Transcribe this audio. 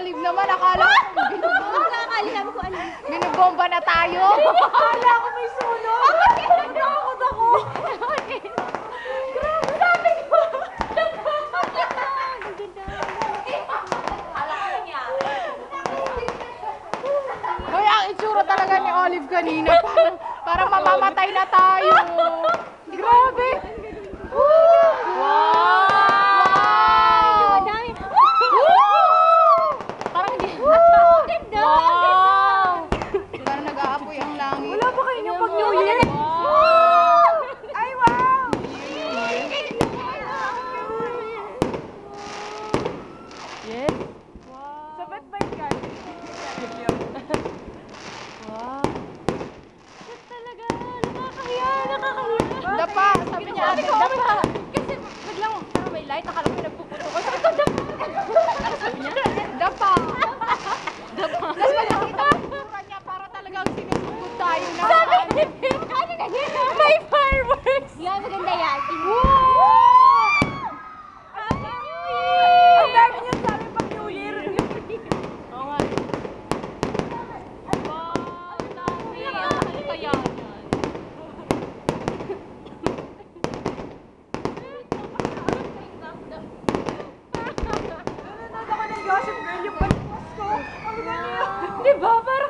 olive naman. Akala ko, binubomba. Akala ko, ano? Binubomba na tayo. Akala ko may sunog. Nakakot ako. Grabe, sabi ko. Hoy, ang itsura talaga ni Olive kanina. Parang, parang mamamatay na tayo. Grabe. Nakakahiya. Dapa, sabi niya, dapa. Kasi biglang parang may light, akala ko may nagpupuno ko. Sabi ko, dapa. Ano sabi niya? Dapa. Dapa. Tapos pag nakita ko, itsura niya, para talagang sinusugod tayo na. Sabi niya, ano na yun? May fireworks! Yan, maganda yan. Ang dami niya sabi pag New Year. Oo nga. Wow, dami. Ano kaya yan? Nanonood ako ng Gossip Girl yung pagpas ko. Ang galing. Di ba? Para kasi something. Yes.